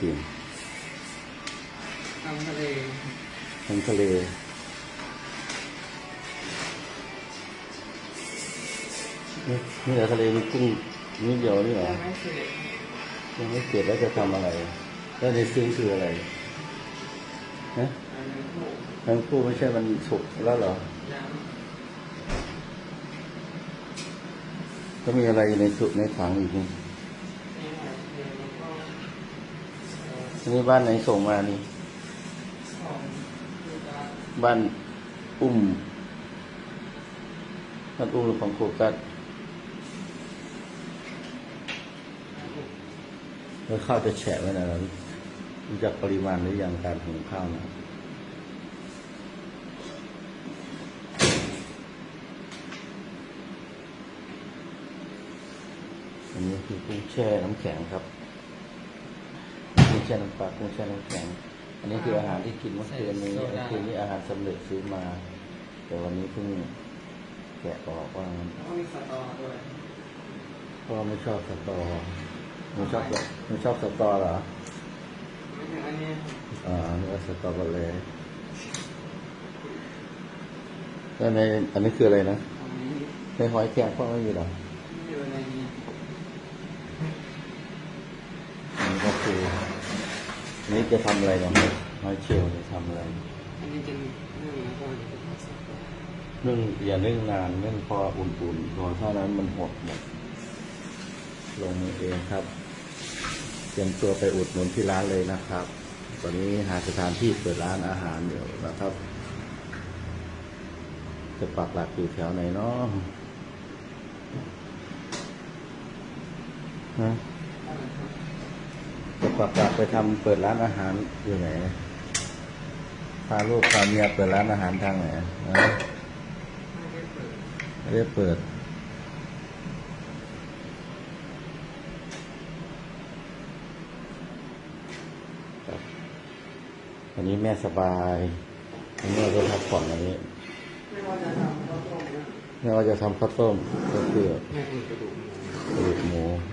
กินทำทะเลทั้งทะเลนี่นี่เหรอทะเลมีกุ้งนิดเดียวนี่เหรอยังไม่เสร็จยังไม่เสร็จแล้วจะทำอะไร แล้วในซึ้งคืออะไรนะอันนั้นถูกทั้งคู่ไม่ใช่มันสุกแล้วเหรอยังก็มีอะไรอยู่ในสุกในถังอีกนี่นี่หอยเชลล์แล้วก็เอันนี้บ้านไหนส่งมานี่ บ้านอุ้มบ้านอุ้มหรือของโฟกัสแล้วข้าวจะแฉะไว้นะรู้จักปริมาณหรือยังการหุงข้าวนะอันนี้คือกุ้งแช่น้ำแข็งครับ แช่น้ำปลากุ้งแช่น้ำแข็ง อันนี้คืออาหารที่กินเมื่อคืนนี้เมื่อคืนนี้อาหารสำเร็จซื้อมา แต่วันนี้เพิ่งแกะออกว่างั้นแล้วก็มีสตอด้วยเพราะว่าไม่ชอบสตอไม่ชอบไม่ชอบสตอเหรอไม่ถึงอันนี้อ่านี่ก็สตรอเบอร์รี่แล้วในอันนี้คืออะไรนะอันนี้ในหอยแครงก็ไม่มีเหรอที่อยู่ในนี้อันนี้ก็คืออั นี้จะทำอะไรนาะหอยเชลล์จะทำอะไร อันนี้จะนึ่งแล้ก็จะผสตอนึ่งอย่านึ่งนานนึ่งพออุ่นๆพอเท่านั้นมันหดหมดลงมือเองครับเตรียมตัวไปอุดหนุนที่ร้านเลยนะครับ ตอนนี้หาสถานที่เปิดร้านอาหารเดี๋ยวนะครับ จะปักหลักอยู่แถวไหนเนาะฮะ จะปักหลักไปทำเปิดร้านอาหารอยู่ไหนพาลูกพาเมียเปิดร้านอาหารทางไหนฮะไม่ได้เปิดไม่ได้เปิดครับวันนี้แม่สบายวันนี้เราจะพักผ่อนวันนี้ไม่ว่าจะทำข้าวต้มนะแม่ว่าจะทำข้าวต้มก็คือแม่อุ่น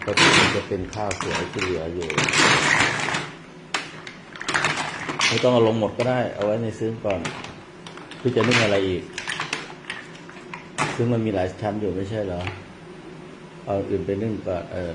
ก็จะเป็นข้าวสวยที่เหลืออยู่ไม่ต้องเอาลงหมดก็ได้ เอาไว้ในซึ้งก่อนคือจะนึ่งอะไรอีก ซึ่งมันมีหลายชั้นอยู่ไม่ใช่เหรอ เอาอื่นไปนึ่งก่อนเออ